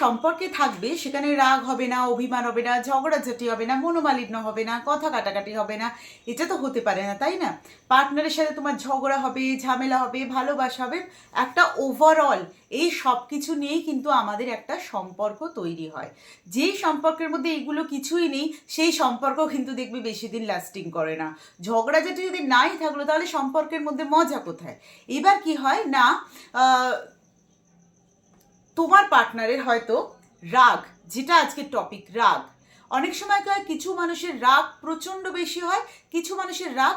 সম্পর্কে থাকবে, সেখানে রাগ হবে না, অভিমান হবে না, ঝগড়াঝাটি হবে না, মনোমালিন্য হবে না, কথা কাটাকাটি হবে না, এটা তো হতে পারে না, তাই না? পার্টনারের সাথে তোমার ঝগড়া হবে, ঝামেলা হবে, ভালোবাসা হবে, একটা ওভারঅল এই সব কিছু নিয়েই কিন্তু আমাদের একটা সম্পর্ক তৈরি হয়। যেই সম্পর্কের মধ্যে এগুলো কিছুই নেই, সেই সম্পর্ক কিন্তু দেখবে বেশি দিন লাস্টিং করে না। ঝগড়াঝাটি যদি নাই থাকল, তাহলে সম্পর্কের মধ্যে মজা কোথায়? এবার কি হয়? না তোমার পার্টনারের হয়তো রাগ, যেটা আজকের টপিক রাগ। অনেক সময় হয়, কিছু মানুষের রাগ প্রচণ্ড বেশি হয়, কিছু মানুষের রাগ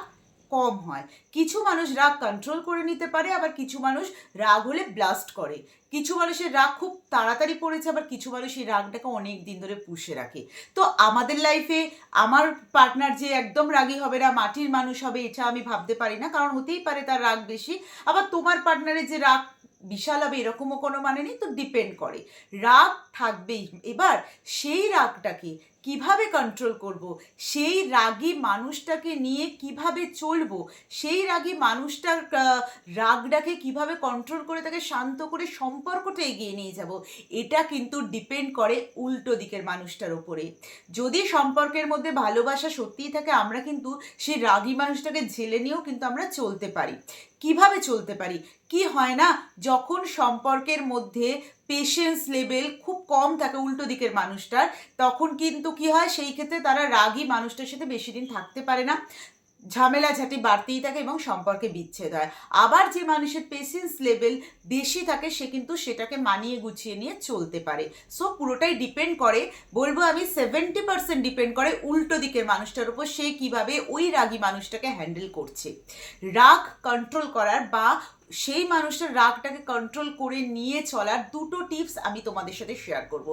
কম হয়। কিছু মানুষ রাগ কন্ট্রোল করে নিতে পারে, আবার কিছু মানুষ রাগ হলে ব্লাস্ট করে। কিছু মানুষের রাগ খুব তাড়াতাড়ি পড়েছে, আবার কিছু মানুষ এই রাগটাকে অনেক দিন ধরে পুষে রাখে। তো আমাদের লাইফে আমার পার্টনার যে একদম রাগী হবে না, মাটির মানুষ হবে, এটা আমি ভাবতে পারি না, কারণ হতেই পারে তার রাগ বেশি। আবার তোমার পার্টনারের যে রাগ বিশাল হবে এরকমও কোনো মানে নেই, তো ডিপেন্ড করে। রাগ থাকবেই। এবার সেই রাগটাকে কীভাবে কন্ট্রোল করব? সেই রাগী মানুষটাকে নিয়ে কীভাবে চলবো? সেই রাগী মানুষটার রাগটাকে কীভাবে কন্ট্রোল করে তাকে শান্ত করে সম্পর্কটা এগিয়ে নিয়ে যাব? এটা কিন্তু ডিপেন্ড করে উল্টো দিকের মানুষটার ওপরে। যদি সম্পর্কের মধ্যে ভালোবাসা সত্যিই থাকে, আমরা কিন্তু সেই রাগী মানুষটাকে ঝেলে নিয়েও কিন্তু আমরা চলতে পারি। কীভাবে চলতে পারি? কি হয় না? যখন সম্পর্কের মধ্যে পেশেন্স লেভেল খুব কম থাকে উল্টো দিকের মানুষটার, তখন কিন্তু কি হয়? সেই ক্ষেত্রে তারা রাগী মানুষটার সাথে বেশি দিন থাকতে পারে না। ঝামেলা ঝাঁটি বাড়তেই থাকে এবং সম্পর্কে বিচ্ছেদ হয়। আবার যে মানুষের পেশেন্স লেভেল বেশি থাকে, সে কিন্তু সেটাকে মানিয়ে গুছিয়ে নিয়ে চলতে পারে। সো পুরোটাই ডিপেন্ড করে। বলব আমি সেভেন্টি পার্সেন্ট ডিপেন্ড করে উল্টো দিকের মানুষটার উপর, সে কীভাবে ওই রাগী মানুষটাকে হ্যান্ডেল করছে। রাগ কন্ট্রোল করার বা সেই মানুষটার রাগটাকে কন্ট্রোল করে নিয়ে চলার দুটো টিপস আমি তোমাদের সাথে শেয়ার করব।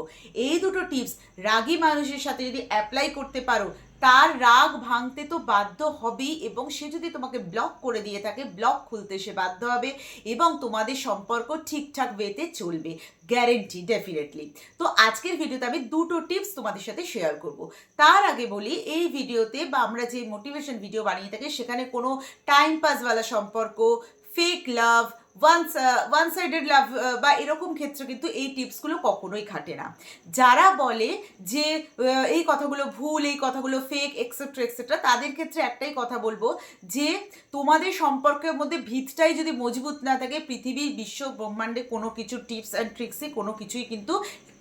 এই দুটো টিপস রাগী মানুষের সাথে যদি অ্যাপ্লাই করতে পারো, তার রাগ ভাঙতে তো বাধ্য হবেই এবং সে যদি তোমাকে ব্লক করে দিয়ে থাকে ব্লক খুলতে সে বাধ্য হবে এবং তোমাদের সম্পর্ক ঠিকঠাক ওয়েতে চলবে গ্যারেন্টি ডেফিনেটলি তো আজকের ভিডিওতে আমি দুটো টিপস তোমাদের সাথে শেয়ার করব। তার আগে বলি, এই ভিডিওতে বা আমরা যে মোটিভেশন ভিডিও বানিয়ে থাকি, সেখানে কোনো টাইম পাসওয়ালা সম্পর্ক fake love one one sided love বা এরকম ক্ষেত্রে কিন্তু এই টিপসগুলো কখনোই খাটে না। যারা বলে যে এই কথাগুলো ভুল, এই কথাগুলো ফেক এক্সেট্রা এক্সেট্রা তাদের ক্ষেত্রে একটাই কথা বলব যে, তোমাদের সম্পর্কের মধ্যে ভিতটাই যদি মজবুত না থাকে, পৃথিবীর বিশ্ব ব্রহ্মাণ্ডে কোনো কিছু টিপস অ্যান্ড ট্রিক্সে কোনো কিছুই কিন্তু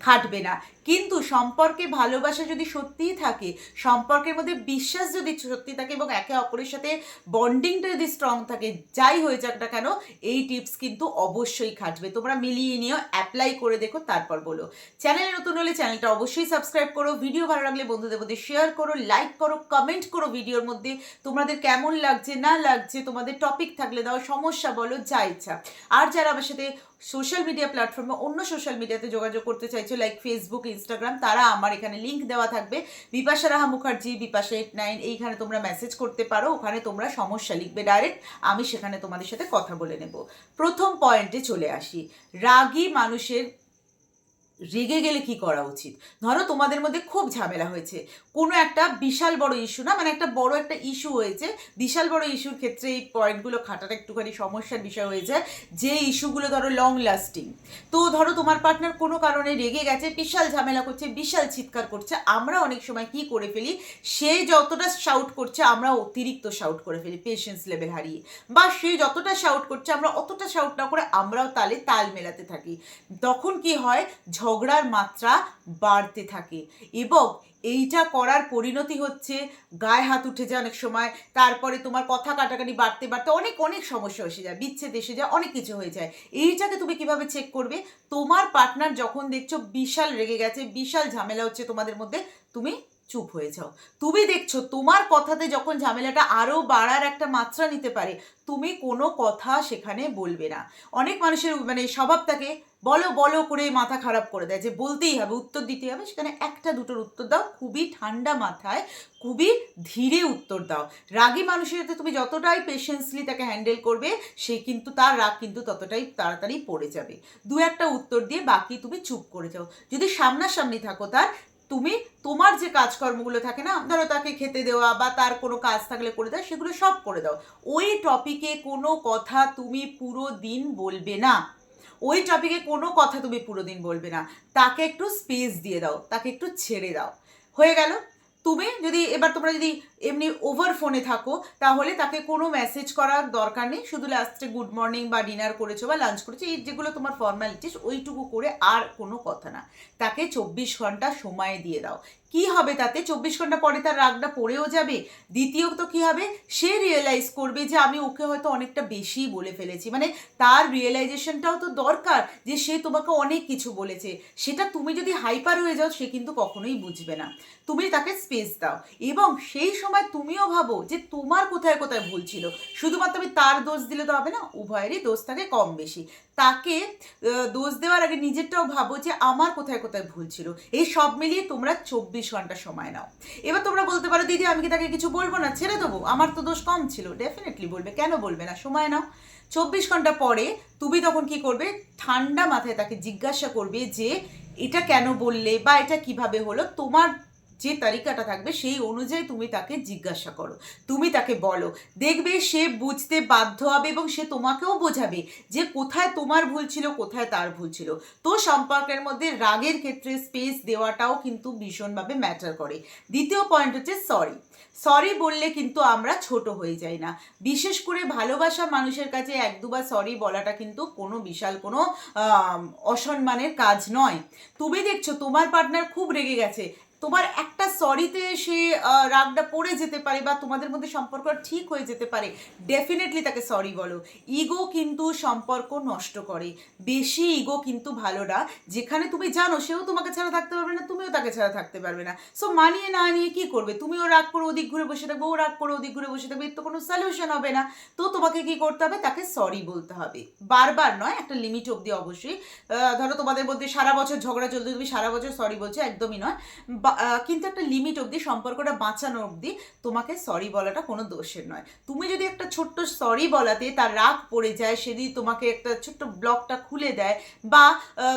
খাটবে না। কিন্তু সম্পর্কে ভালোবাসা যদি সত্যিই থাকে, সম্পর্কের মধ্যে বিশ্বাস যদি সত্যি থাকে এবং একে অপরের সাথে বন্ডিংটা যদি স্ট্রং থাকে, যাই হয়ে যাক না কেন, এই টিপস কিন্তু অবশ্যই খাটবে। তোমরা মিলিয়ে নিও অ্যাপ্লাই করে দেখো, তারপর বলো। চ্যানেলে নতুন হলে চ্যানেলটা অবশ্যই সাবস্ক্রাইব করো ভিডিও ভালো লাগলে বন্ধুদের মধ্যে শেয়ার করো লাইক করো কমেন্ট করো ভিডিওর মধ্যে। তোমাদের কেমন লাগছে, না লাগছে, তোমাদের টপিক থাকলে দাও, সমস্যা বলো, যা ইচ্ছা। আর যারা আমার সাথে সোশ্যাল মিডিয়া প্ল্যাটফর্মে অন্য সোশ্যাল মিডিয়াতে যোগাযোগ করতে চাইছো লাইক ফেসবুক ইনস্টাগ্রাম তারা আমার এখানে লিঙ্ক দেওয়া থাকবে। বিপাশা রাহা মুখার্জি, বিপাশা এইট নাইন এইখানে তোমরা মেসেজ করতে পারো, ওখানে তোমরা সমস্যা লিখবে ডাইরেক্ট আমি সেখানে তোমাদের সাথে কথা বলে নেব। প্রথম পয়েন্টে চলে আসি। রাগী মানুষের রেগে গেলে কি করা উচিত? ধরো তোমাদের মধ্যে খুব ঝামেলা হয়েছে। কোনো একটা বিশাল বড় ইস্যু না মানে একটা বড় একটা ইস্যু হয়েছে। বিশাল বড় ইস্যুর ক্ষেত্রে এই পয়েন্টগুলো খাটাটা একটুখানি সমস্যার বিষয় হয়ে যায় যে ইস্যুগুলো ধরো লং লাস্টিং তো ধরো তোমার পার্টনার কোনো কারণে রেগে গেছে, বিশাল ঝামেলা করছে, বিশাল চিৎকার করছে, আমরা অনেক সময় কি করে ফেলি? সে যতটা শাউট করছে, আমরা অতিরিক্ত শাউট করে ফেলি পেশেন্স লেভেল হারিয়ে। বা সে যতটা শাউট করছে, আমরা অতটা শাউট না করে আমরাও তালে তাল মেলাতে থাকি। তখন কি হয়? ঝগড়ার মাত্রা বাড়তে থাকে এবং এইটা করার পরিণতি হচ্ছে গায়ে হাত উঠে যায় অনেক সময়, তারপরে তোমার কথা কাটাকাটি বাড়তে বাড়তে অনেক অনেক সমস্যা এসে যায়, বিচ্ছেদ এসে যায়, অনেক কিছু হয়ে যায়। এইটাকে তুমি কীভাবে চেক করবে? তোমার পার্টনার যখন দেখছ বিশাল রেগে গেছে, বিশাল ঝামেলা হচ্ছে তোমাদের মধ্যে, তুমি চুপ হয়ে যাও। তুমি দেখছ তোমার কথাতে যখন ঝামেলাটা আরও বাড়ার একটা মাত্রা নিতে পারে, তুমি কোনো কথা সেখানে বলবে না। অনেক মানুষের মানে স্বভাব থাকে বলো বলো করে মাথা খারাপ করে দেয়, যে বলতেই হবে, উত্তর দিতে হবে, সেখানে একটা দুটোর উত্তর দাও, খুবই ঠান্ডা মাথায়, খুবই ধীরে উত্তর দাও। রাগী মানুষের সাথে তুমি যতটাই পেশেন্সলি তাকে হ্যান্ডেল করবে, সে কিন্তু তার রাগ কিন্তু ততটাই তাড়াতাড়ি পড়ে যাবে। দু একটা উত্তর দিয়ে বাকি তুমি চুপ করে যাও। যদি সামনাসামনি থাকো তার, তুমি তোমার যে কাজকর্মগুলো থাকে না, ধরো তাকে খেতে দেওয়া বা তার কোনো কাজ থাকলে করে দেওয়া, সেগুলো সব করে দাও। ওই টপিকে কোনো কথা তুমি পুরো দিন বলবে না। ওই টপিকে কোনো কথা তুমি পুরো দিন বলবে না। তাকে একটু স্পেস দিয়ে দাও, তাকে একটু ছেড়ে দাও। হয়ে গেল? তুমি যদি, এবার তোমরা যদি এমনি ওভার ফোনে থাকো, তাহলে তাকে কোনো মেসেজ করার দরকার নেই। শুধু লাস্টে গুড মর্নিং বা ডিনার করেছ বা লাঞ্চ করেছ, এই যেগুলো তোমার ফর্মালিটিস ওইটুকু করে আর কোনো কথা না। তাকে চব্বিশ ঘণ্টা সময় দিয়ে দাও। কি হবে তাতে? চব্বিশ ঘণ্টা পরে তার রাগটা পড়েও যাবে। দ্বিতীয়ত কি হবে? সে রিয়েলাইজ করবে যে আমি ওকে হয়তো অনেকটা বেশি বলে ফেলেছি। মানে তার রিয়েলাইজেশনটাও তো দরকার যে সে তোমাকে অনেক কিছু বলেছে। সেটা তুমি যদি হাইপার হয়ে যাও, সে কিন্তু কখনোই বুঝবে না। তুমি তাকে স্পেস দাও। এবং সেই সময় তুমিও ভাবো যে তোমার কোথায় কোথায় ভুল ছিল। শুধুমাত্র আমি তার দোষ দিলে তো হবে না, উভয়েরই দোষ থাকে কম বেশি। তাকে দোষ দেওয়ার আগে নিজেরটাও ভাবো যে আমার কোথায় কোথায় ভুল ছিল। এই সব মিলিয়ে তোমরা চব্বিশ ঘণ্টা সময় নাও। এবার তোমরা বলতে পারো, দিদি, আমি কি তাকে কিছু বলব না? ছেড়ে দেবো? আমার তো দোষ কম ছিল। ডেফিনেটলি বলবে। কেন বলবে না? সময় নাও। চব্বিশ ঘণ্টা পরে তুমি তখন কি করবে? ঠান্ডা মাথায় তাকে জিজ্ঞাসা করবে যে, এটা কেন বললে? বা এটা কীভাবে হলো? তোমার যে তালিকাটা থাকবে সেই অনুযায়ী তুমি তাকে জিজ্ঞাসা করো। তুমি তাকে বলো। দেখবে সে বুঝতে বাধ্য হবে এবং সে তোমাকেও বোঝাবে যে কোথায় তোমার ভুল ছিল, কোথায় তার ভুল ছিল। তো সম্পর্কের মধ্যে রাগের ক্ষেত্রে স্পেস দেওয়াটাও কিন্তু ভীষণভাবে ম্যাটার করে। দ্বিতীয় পয়েন্ট হচ্ছে সরি সরি বললে কিন্তু আমরা ছোট হয়ে যাই না। বিশেষ করে ভালোবাসা মানুষের কাছে এক দুবার সরি বলাটা কিন্তু কোনো বিশাল কোনো অসম্মানের কাজ নয়। তুমি দেখছ তোমার পার্টনার খুব রেগে গেছে। তোমার একটা সরিতে সে রাগটা পড়ে যেতে পারে বা তোমাদের মধ্যে সম্পর্ক ঠিক হয়ে যেতে পারে ডেফিনেটলি তাকে সরি বলো। ইগো কিন্তু সম্পর্ক নষ্ট করে। বেশি ইগো কিন্তু ভালো না। যেখানে তুমি জানো সেও তোমাকে ছাড়া থাকতে পারবে না, তুমিও তাকে ছাড়া থাকতে পারবে না। সো মানিয়ে না নিয়ে কি করবে? তুমিও রাগ করে ওদিক ঘুরে বসে থাকবে, ও রাগ করে ওদিক ঘুরে বসে থাকবে, এর তো কোনো সলিউশন হবে না। তো তোমাকে কি করতে হবে? তাকে সরি বলতে হবে। বারবার নয়, একটা লিমিট অবধি অবশ্যই। ধরো তোমাদের মধ্যে সারা বছর ঝগড়া চলতে তুমি সারা বছর সরি বলছো, একদমই নয়। কিন্তু একটা লিমিট অবধি, সম্পর্কটা বাঁচানো অবধি তোমাকে সরি বলাটা কোনো দোষের নয়। তুমি যদি একটা ছোট্ট সরি বলাতে তার রাগ পড়ে যায় সেদিন তোমাকে একটা ছোট্ট ব্লকটা খুলে দেয় বা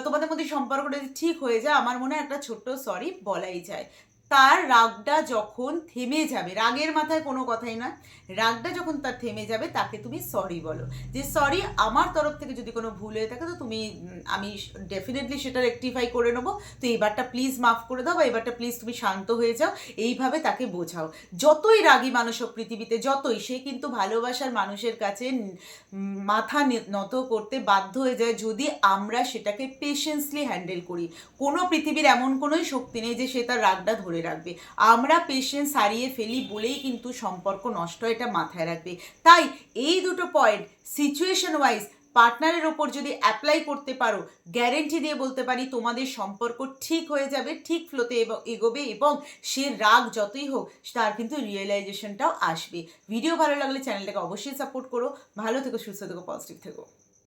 তোমাদের মধ্যে সম্পর্কটা যদি ঠিক হয়ে যায়, আমার মনে হয় একটা ছোট্ট সরি বলাই যায়। তার রাগটা যখন থেমে যাবে, রাগের মাথায় কোনো কথাই নয়, রাগটা যখন তার থেমে যাবে, তাকে তুমি সরি বলো। যে সরি আমার তরফ থেকে যদি কোনো ভুল হয়ে থাকে, তো তুমি আমি ডেফিনেটলি সেটা রেকটিফাই করে নেব। তো এবারটা প্লিজ মাফ করে দাও বা এবারটা প্লিজ তুমি শান্ত হয়ে যাও, এইভাবে তাকে বোঝাও। যতই রাগী মানুষ হোক পৃথিবীতে, যতই, সে কিন্তু ভালোবাসার মানুষের কাছে মাথা নত করতে বাধ্য হয়ে যায় যদি আমরা সেটাকে পেশেন্সলি হ্যান্ডেল করি। কোনো পৃথিবীর এমন কোনোই শক্তি নেই যে সে তার রাগটা ধরে রাখবে। আমরা পেশেন্স হারিয়ে ফেলি বলেই কিন্তু সম্পর্ক নষ্ট এটা মাথায় রাখবে। তাই এই দুটো পয়েন্ট সিচুয়েশন ওয়াইজ পার্টনারের ওপর যদি অ্যাপ্লাই করতে পারো গ্যারেন্টি দিয়ে বলতে পারি তোমাদের সম্পর্ক ঠিক হয়ে যাবে, ঠিক ফ্লোতে এগোবে এবং সে রাগ যতই হোক তার কিন্তু রিয়েলাইজেশনটাও আসবে। ভিডিও ভালো লাগলে চ্যানেলটাকে অবশ্যই সাপোর্ট করো। ভালো থেকো, সুস্থ থেকো পজিটিভ থেকো।